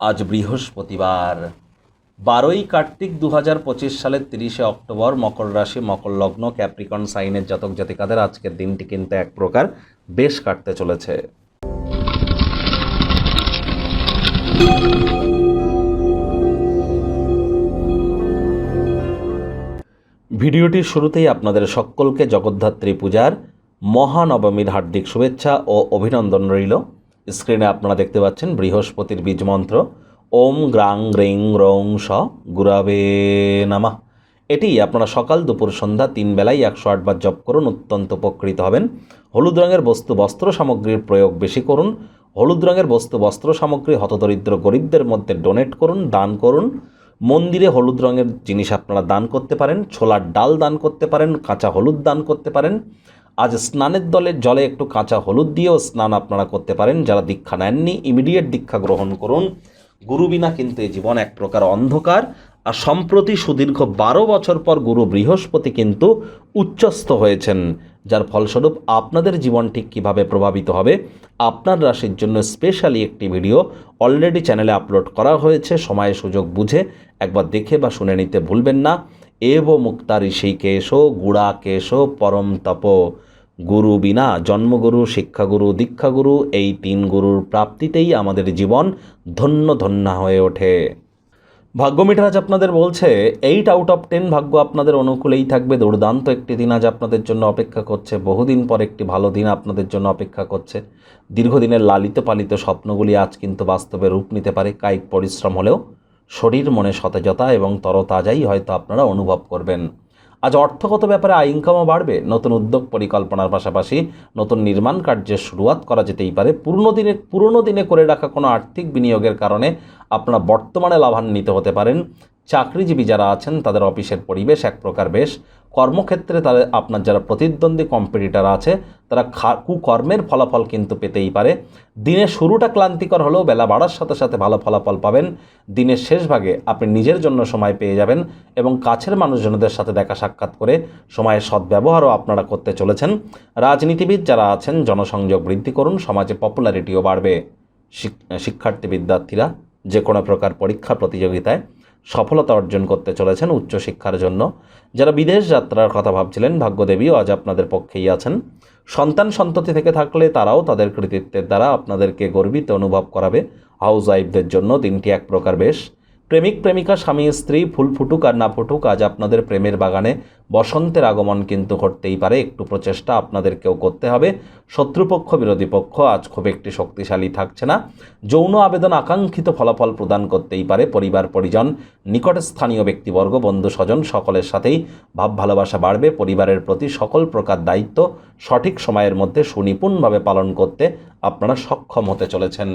আজ বৃহস্পতিবার। বারোই কার্তিক দু হাজার পঁচিশ সালের তিরিশে অক্টোবর মকর রাশি, মকর লগ্ন, ক্যাপ্রিকন, সাইনের জাতক জাতিকাদের আজকের দিনটি কিন্তু এক প্রকার বেশ কাটতে চলেছে। ভিডিওটির শুরুতেই আপনাদের সকলকে জগদ্ধাত্রী পূজার মহানবমীর হার্দিক শুভেচ্ছা ও অভিনন্দন রইল। স্ক্রিনে আপনারা দেখতে পাচ্ছেন বৃহস্পতির বীজ মন্ত্র। ওম গ্রাং গ্রিং রং স গুরাবে নামা। এটি আপনারা সকাল দুপুর সন্ধ্যা তিন বেলায় একশো আটবার জপ করুন, অত্যন্ত উপকৃত হবেন। হলুদ রঙের বস্তু বস্ত্র সামগ্রীর প্রয়োগ বেশি করুন। হলুদ রঙের বস্তু বস্ত্র সামগ্রী হতদরিদ্র গরিবদের মধ্যে ডোনেট করুন, দান করুন। মন্দিরে হলুদ রঙের জিনিস আপনারা দান করতে পারেন, ছোলার ডাল দান করতে পারেন, কাঁচা হলুদ দান করতে পারেন। আজ স্নানের দলের জলে একটু কাঁচা হলুদ দিয়েও স্নান আপনারা করতে পারেন। যারা দীক্ষা নেননি ইমিডিয়েট দীক্ষা গ্রহণ করুন। গুরু বিনা কিন্তু এই জীবন এক প্রকার অন্ধকার। আর সম্প্রতি সুদীর্ঘ বারো বছর পর গুরু বৃহস্পতি কিন্তু উচ্চস্থ হয়েছেন। যার ফলস্বরূপ আপনাদের জীবন ঠিক কীভাবে প্রভাবিত হবে, আপনার রাশির জন্য স্পেশালি একটি ভিডিও অলরেডি চ্যানেলে আপলোড করা হয়েছে। সময় সুযোগ বুঝে একবার দেখে বা শুনে নিতে ভুলবেন না। এব মুক্তা ঋষিকেশ গুড়া কেশ, পরম তপ। গুরু বিনা জন্মগুরু, শিক্ষাগুরু, দীক্ষাগুরু, এই তিন গুরুর প্রাপ্তিতেই আমাদের জীবন ধন্য ধন্য হয়ে ওঠে। ভাগ্য মিঠাজ আপনাদের বলছে এইট আউট অফ টেন ভাগ্য আপনাদের অনুকূলেই থাকবে। দুর্দান্ত একটি দিন আজ আপনাদের জন্য অপেক্ষা করছে। বহুদিন পর একটি ভালো দিন আপনাদের জন্য অপেক্ষা করছে। দীর্ঘদিনের লালিত পালিত স্বপ্নগুলি আজ কিন্তু বাস্তবে রূপ নিতে পারে। কায়িক পরিশ্রম হলেও শরীর মনে সতেজতা এবং তরতাজাই হয়তো আপনারা অনুভব করবেন। আজ অর্থগত ব্যাপারে আয় ইনকামও বাড়বে। নতুন উদ্যোগ পরিকল্পনার পাশাপাশি নতুন নির্মাণ কার্যের শুরুয়াত করা যেতেই পারে। পুরনো দিনে পুরনো দিনে করে রাখা কোনো আর্থিক বিনিয়োগের কারণে আপনারা বর্তমানে লাভান্বিত হতে পারেন। চাকরিজীবী যারা আছেন, তাদের অফিসের পরিবেশ এক প্রকার বেশ। কর্মক্ষেত্রে তাদের আপনার যারা প্রতিদ্বন্দ্বী কম্পিটিটার আছে, তারা কুকর্মের ফলাফল কিন্তু পেতেই পারে। দিনের শুরুটা ক্লান্তিকর হলেও বেলা বাড়ার সাথে সাথে ভালো ফলাফল পাবেন। দিনের শেষ ভাগে আপনি নিজের জন্য সময় পেয়ে যাবেন এবং কাছের মানুষজনদের সাথে দেখা সাক্ষাৎ করে সময়ের সদ্ব্যবহারও আপনারা করতে চলেছেন। রাজনীতিবিদ যারা আছেন, জনসংযোগ বৃদ্ধি করুন, সমাজে পপুলারিটিও বাড়বে। শিক- শিক্ষার্থী বিদ্যার্থীরা যে কোনো প্রকার পরীক্ষা প্রতিযোগিতায় সফলতা অর্জন করতে চলেছেন উচ্চশিক্ষার জন্য। যারা বিদেশ যাত্রার কথা ভাবছিলেন, ভাগ্যদেবীও আজ আপনাদের পক্ষেই আছেন। সন্তান সন্ততি থেকে থাকলে তারাও তাদের কৃতিত্বের দ্বারা আপনাদেরকে গর্বিত অনুভব করাবে। হাউস ওয়াইফদের জন্য দিনটি এক প্রকার বেশ। প্রেমিক, প্রেমিকা, স্বামী, স্ত্রী, ফুল ফুটুক আর না ফুটুক, আজ আপনাদের প্রেমের বাগানে বসন্তের আগমন কিন্তু ঘটতেই পারে। একটু প্রচেষ্টা আপনাদেরকেও করতে হবে। শত্রুপক্ষ, বিরোধী পক্ষ, আজ খুব একটি শক্তিশালী থাকছে না। যৌন আবেদন আকাঙ্ক্ষিত ফলাফল প্রদান করতেই পারে। পরিবার, পরিজন, নিকটে স্থানীয় ব্যক্তিবর্গ, বন্ধু, স্বজন, সকলের সাথেই ভাব ভালোবাসা বাড়বে। পরিবারের প্রতি সকল প্রকার দায়িত্ব সঠিক সময়ের মধ্যে সুনিপুণভাবে পালন করতে আপনারা সক্ষম হতে চলেছেন।